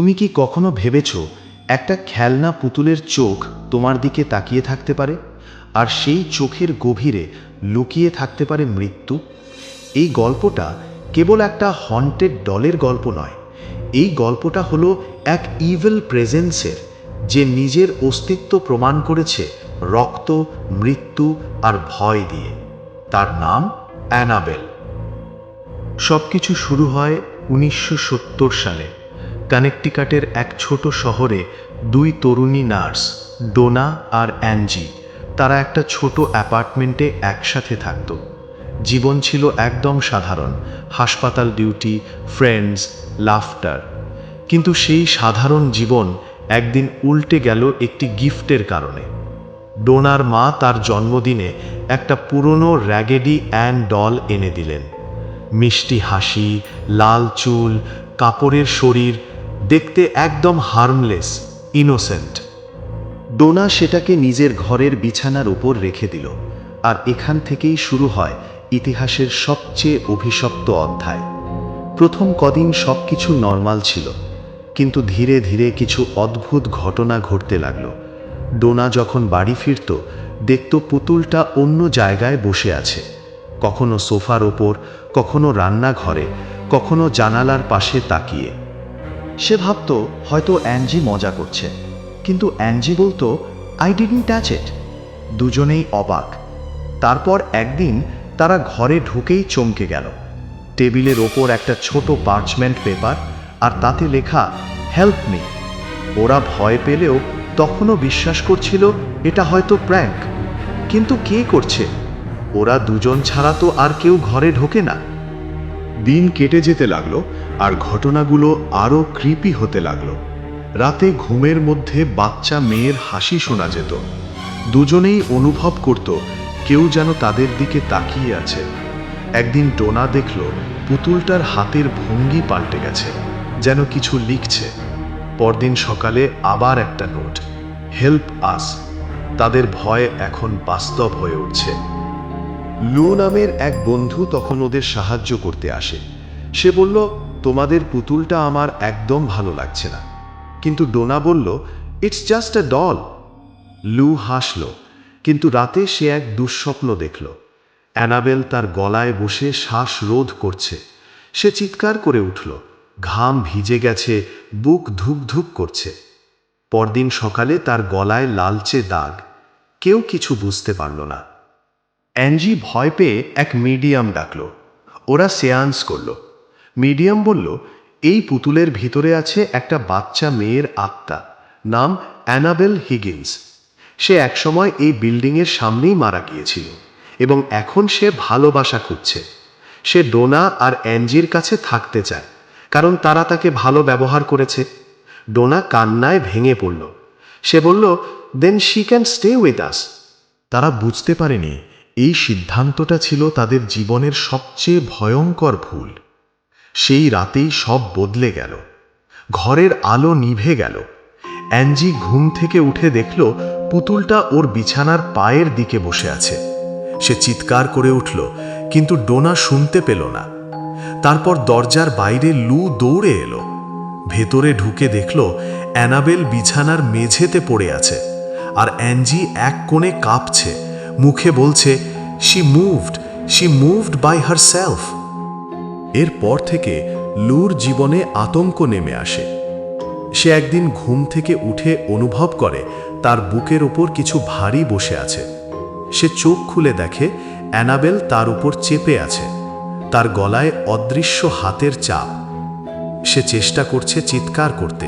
তুমি কি কখনো ভেবেছ একটা খেলনা পুতুলের চোখ তোমার দিকে তাকিয়ে থাকতে পারে? আর সেই চোখের গভীরে লুকিয়ে থাকতে পারে মৃত্যু? এই গল্পটা কেবল একটা হন্টেড ডলের গল্প নয়। এই গল্পটা হলো এক ইভেল প্রেজেন্সের যে নিজের অস্তিত্ব প্রমাণ করেছে রক্ত, মৃত্যু আর ভয় দিয়ে। তার নাম অ্যানাবেল। সবকিছু শুরু হয় উনিশশো সত্তর সালে। কানেকটিকাটের এক ছোট শহরে দুই তরুণী নার্স, ডোনা আর অ্যানজি। তারা একটা ছোট অ্যাপার্টমেন্টে একসাথে থাকত। জীবন ছিল একদম সাধারণ, হাসপাতাল ডিউটি, ফ্রেন্ডস, লাফটার। কিন্তু সেই সাধারণ জীবন একদিন উল্টে গেল একটি গিফটের কারণে। ডোনার মা তার জন্মদিনে একটা পুরনো র্যাগেডি অ্যান্ড ডল এনে দিলেন। মিষ্টি হাসি, লাল চুল, কাপড়ের শরীর দেখতে একদম হার্মলেস ইনোসেন্ট ডোনা সেটাকে নিজের ঘরের বিছানার উপর রেখে দিল, আর এখান থেকেই শুরু হয় ইতিহাসের সবচেয়ে অভিশপ্ত অধ্যায়। প্রথম কদিন সব কিছু নর্মাল ছিল, কিন্তু ধীরে ধীরে কিছু অদ্ভুত ঘটনা ঘটতে লাগল। ডোনা যখন বাড়ি ফিরত, দেখত পুতুলটা অন্য জায়গায় বসে আছে। কখনো সোফার ওপর, কখনো রান্নাঘরে, কখনো জানালার পাশে তাকিয়ে। সে ভাবত হয়তো অ্যাঞ্জি মজা করছে। কিন্তু অ্যাঞ্জি বলতো আই ডিডন্ট টাচ ইট দুজনেই অবাক। তারপর একদিন তারা ঘরে ঢুকেই চমকে গেল। টেবিলের ওপর একটা ছোট পার্চমেন্ট পেপার আর তাতে লেখা হেল্প মি ওরা ভয় পেলেও তখনও বিশ্বাস করছিল, এটা হয়তো প্র্যাঙ্ক কিন্তু কে করছে? ওরা দুজন ছাড়া তো আর কেউ ঘরে ঢোকে না। দিন কেটে যেতে লাগল আর ঘটনাগুলো আরও কৃপি হতে লাগল। রাতে ঘুমের মধ্যে বাচ্চা মেয়ের হাসি শোনা যেত। দুজনেই অনুভব করত, কেউ যেন তাদের দিকে তাকিয়ে আছে। একদিন ডোনা দেখল পুতুলটার হাতের ভঙ্গি পাল্টে গেছে, যেন কিছু লিখছে। পরদিন সকালে আবার একটা নোট হেল্প আস তাদের ভয় এখন বাস্তব হয়ে উঠছে। লু নামের এক বন্ধু তখন ওদের সাহায্য করতে আসে। সে বলল, তোমাদের পুতুলটা আমার একদম ভালো লাগছে না। কিন্তু ডোনা বলল ইটস জাস্ট আ ডল লু হাসল, কিন্তু রাতে সে এক দুঃস্বপ্ন দেখল। অ্যানাবেল তার গলায় বসে শ্বাস রোধ করছে। সে চিৎকার করে উঠল, ঘাম ভিজে গেছে, বুক ধুক ধুক করছে। পরদিন সকালে তার গলায় লালচে দাগ। কেউ কিছু বুঝতে পারল না। অ্যানজি ভয় পেয়ে এক মিডিয়াম ডাকল। ওরা সেয়ান্স করল। মিডিয়াম বলল, এই পুতুলের ভিতরে আছে একটা বাচ্চা মেয়ের আত্মা, নাম অ্যানাবেল হিগিন্স। সে একসময় এই বিল্ডিংয়ের সামনেই মারা গিয়েছিল এবং এখন সে ভালোবাসা খুঁজছে। সে ডোনা আর অ্যানজির কাছে থাকতে চায়, কারণ তারা তাকে ভালো ব্যবহার করেছে। ডোনা কান্নায় ভেঙে পড়ল। সে বলল then she can stay with us তারা বুঝতে পারেনি এই সিদ্ধান্তটা ছিল তাদের জীবনের সবচেয়ে ভয়ঙ্কর ভুল। সেই রাতেই সব বদলে গেল। ঘরের আলো নিভে গেল। অ্যাঞ্জি ঘুম থেকে উঠে দেখল পুতুলটা ওর বিছানার পায়ের দিকে বসে আছে। সে চিৎকার করে উঠল, কিন্তু ডোনা শুনতে পেল না। তারপর দরজার বাইরে লু দৌড়ে এলো। ভেতরে ঢুকে দেখল অ্যানাবেল বিছানার মেঝেতে পড়ে আছে, আর অ্যাঞ্জি এক কোণে কাঁপছে। মুখে বলছে she moved she moved by herself এরপর থেকে লুর জীবনে আতঙ্ক নেমে আসে। সে একদিন ঘুম থেকে উঠে অনুভব করে তার বুকের ওপর কিছু ভারী বসে আছে। সে চোখ খুলে দেখে অ্যানাবেল তার উপর চেপে আছে। তার গলায় অদৃশ্য হাতের চাপ। সে চেষ্টা করছে চিৎকার করতে,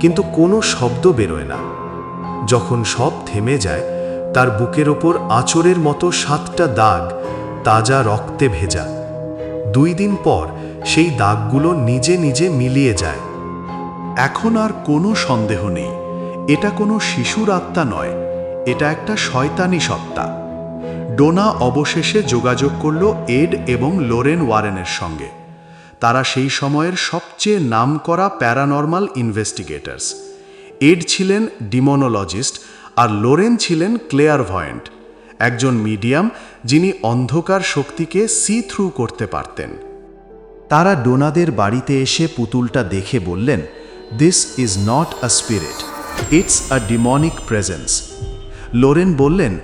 কিন্তু কোনো শব্দ বেরোয় না। যখন সব থেমে যায় তার বুকের ওপর আঁচড়ের মতো সাতটা দাগ তাজা রক্তে ভেজা। দুই দিন পর সেই দাগগুলো নিজে নিজে মিলিয়ে যায়। এখন আর কোনো সন্দেহ নেই। এটা কোনো শিশুর আত্মা নয়, এটা একটা শয়তানি সত্তা। ডোনা অবশেষে যোগাযোগ করল এড এবং লোরেন ওয়ারেনের সঙ্গে। তারা সেই সময়ের সবচেয়ে নামকরা প্যারানর্মাল ইনভেস্টিগেটরস। এড ছিলেন ডিমোনোলজিস্ট আর লোরেন ছিলেন ক্লেয়ার ভয়েন্ট একজন মিডিয়াম যিনি অন্ধকার শক্তিকে সি থ্রু করতে পারতেন। তারা ডোনাদের বাড়িতে এসে পুতুলটা দেখে বললেন this is not a spirit it's a demonic presence Lorraine বললেন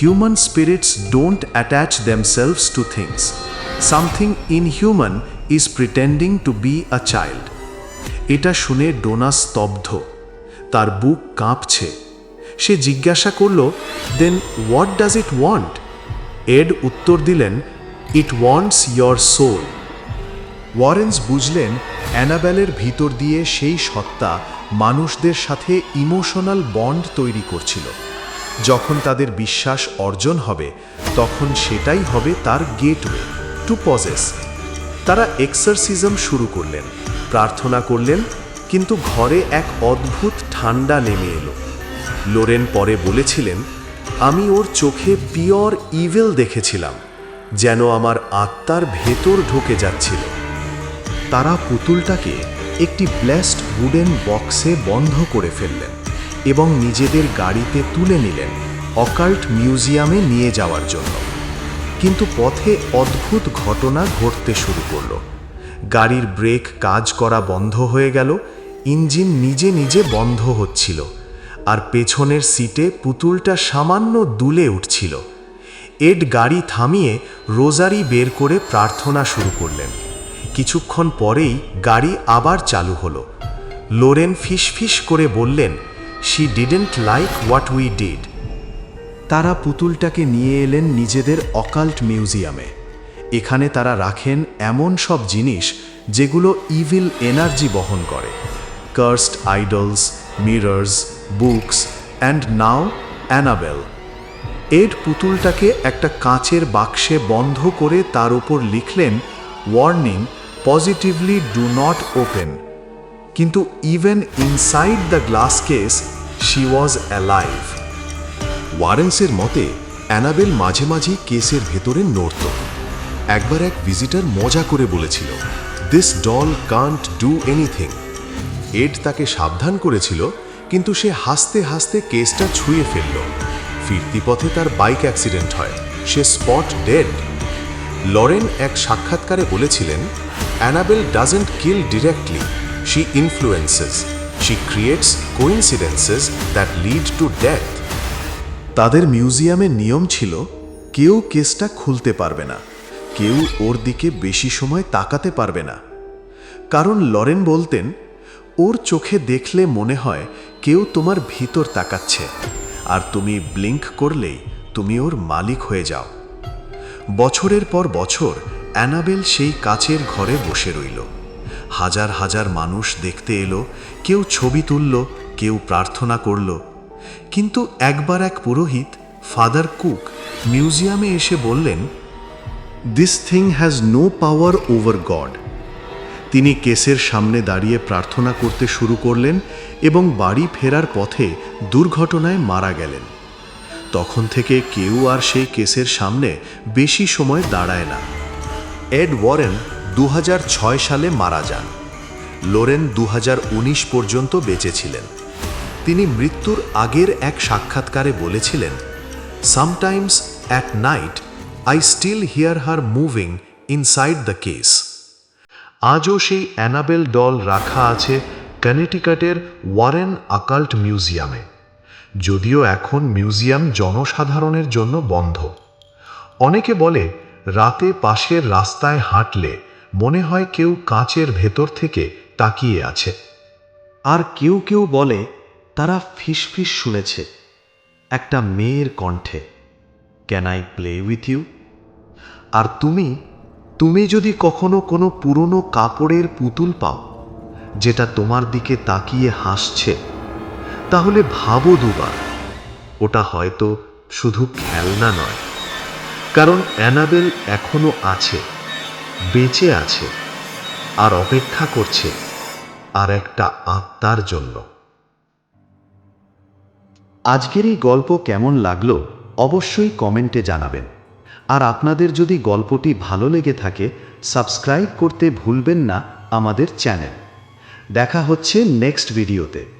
human spirits don't attach themselves to things something inhuman is pretending to be a child এটা শুনে ডোনা স্তব্ধ, তার বুক কাঁপছে। সে জিজ্ঞাসা করল then what does it want Ed উত্তর দিলেন it wants your soul Warrens বুঝলেন, অ্যানাবেলের ভিতর দিয়ে সেই সত্তা মানুষদের সাথে ইমোশনাল বন্ড তৈরি করছিল। যখন তাদের বিশ্বাস অর্জন হবে, তখন সেটাই হবে তার গেটওয়ে টু পজেস তারা এক্সারসিজম শুরু করলেন, প্রার্থনা করলেন, কিন্তু ঘরে এক অদ্ভুত ঠান্ডা নেমে এলো। লোরেন পরে বলেছিলেন, আমি ওর চোখে পিওর ইভেল দেখেছিলাম, যেন আমার আত্মার ভেতর ঢুকে যাচ্ছিল। তারা পুতুলটাকে একটি ব্লেসড উডেন বক্সে বন্ধ করে ফেললেন এবং নিজেদের গাড়িতে তুলে নিলেন অকাল্ট মিউজিয়ামে নিয়ে যাওয়ার জন্য। কিন্তু পথে অদ্ভুত ঘটনা ঘটতে শুরু করল। গাড়ির ব্রেক কাজ করা বন্ধ হয়ে গেল, ইঞ্জিন নিজে নিজে বন্ধ হচ্ছিল। আর পেছনের সিটে পুতুলটা সামান্য দুলে উঠছিল। এড গাড়ি থামিয়ে রোজারি বের করে প্রার্থনা শুরু করলেন। কিছুক্ষণ পরেই গাড়ি আবার চালু হলো। লোরেন ফিসফিস করে বললেন she didn't like what we did তারা পুতুলটাকে নিয়ে এলেন নিজেদের অকাল্ট মিউজিয়ামে। এখানে তারা রাখেন এমন সব জিনিস যেগুলো ইভিল এনার্জি বহন করে। Cursed idols mirrors books and now Annabelle Ed পুতুলটাকে একটা কাঁচের বাক্সে বন্ধ করে তার উপর লিখলেন warning positively do not open কিন্তু even inside the glass case she was alive ওয়ারেন্সের মতে অ্যানাবেল মাঝে মাঝে কেসের ভেতরে নড়ত। একবার এক ভিজিটার মজা করে বলেছিল this doll can't do anything Ed তাকে সাবধান করেছিল কিন্তু সে হাসতে হাসতে কেসটা ছুঁয়ে ফেলল। ফিরতি পথে তার বাইক অ্যাক্সিডেন্ট হয়। সে স্পট ডেড। লরেন এক সাক্ষাৎকারে বলেছিলেন, Annabelle doesn't kill directly. She influences. She creates coincidences that lead to death. তাদের মিউজিয়ামের নিয়ম ছিল, কেউ কেসটা খুলতে পারবে না। কেউ ওর দিকে বেশি সময় তাকাতে পারবে না। কারণ লরেন বলতেন ওর চোখে দেখলে মনে হয় কেউ তোমার ভিতর তাকাচ্ছে, আর তুমি ব্লিঙ্ক করলেই তুমি ওর মালিক হয়ে যাও। বছরের পর বছর অ্যানাবেল সেই কাচের ঘরে বসে রইল। হাজার হাজার মানুষ দেখতে এলো, কেউ ছবি তুলল, কেউ প্রার্থনা করল। কিন্তু একবার এক পুরোহিত, ফাদার কুক, মিউজিয়ামে এসে বললেন this thing has no power over God তিনি কেসের সামনে দাঁড়িয়ে প্রার্থনা করতে শুরু করলেন এবং বাড়ি ফেরার পথে দুর্ঘটনায় মারা গেলেন। তখন থেকে কেউ আর সেই কেসের সামনে বেশি সময় দাঁড়ায় না। এড ওয়ারেন দু হাজার ছয় সালে মারা যান। লোরেন দু হাজার উনিশ পর্যন্ত বেঁচে ছিলেন তিনি মৃত্যুর আগের এক সাক্ষাৎকারে বলেছিলেন sometimes at night I still hear her moving inside the case আজও সেই অ্যানাবেল ডল রাখা আছে কানেটিকাটের ওয়ারেন আকাল্ট মিউজিয়ামে। যদিও এখন মিউজিয়াম জনসাধারণের জন্য বন্ধ। অনেকে বলে, রাতে পাশের রাস্তায় হাঁটলে মনে হয় কেউ কাঁচের ভেতর থেকে তাকিয়ে আছে। আর কেউ কেউ বলে, তারা ফিসফিস শুনেছে, একটা মেয়ের কণ্ঠে can I play with you আর তুমি তুমি যদি কখনো কোনো পুরনো কাপড়ের পুতুল পাও, যেটা তোমার দিকে তাকিয়ে হাসছে, তাহলে ভাবো দুবার। ওটা হয়তো শুধু খেলনা নয়। কারণ অ্যানাবেল এখনও আছে, বেঁচে আছে, আর অপেক্ষা করছে, আর একটা আত্মার জন্য। আজকের এই গল্প কেমন লাগল, অবশ্যই কমেন্টে জানাবেন। আর আপনাদের যদি গল্পটি ভালো লেগে থাকে, সাবস্ক্রাইব করতে ভুলবেন না আমাদের চ্যানেল। দেখা হচ্ছে নেক্সট ভিডিওতে।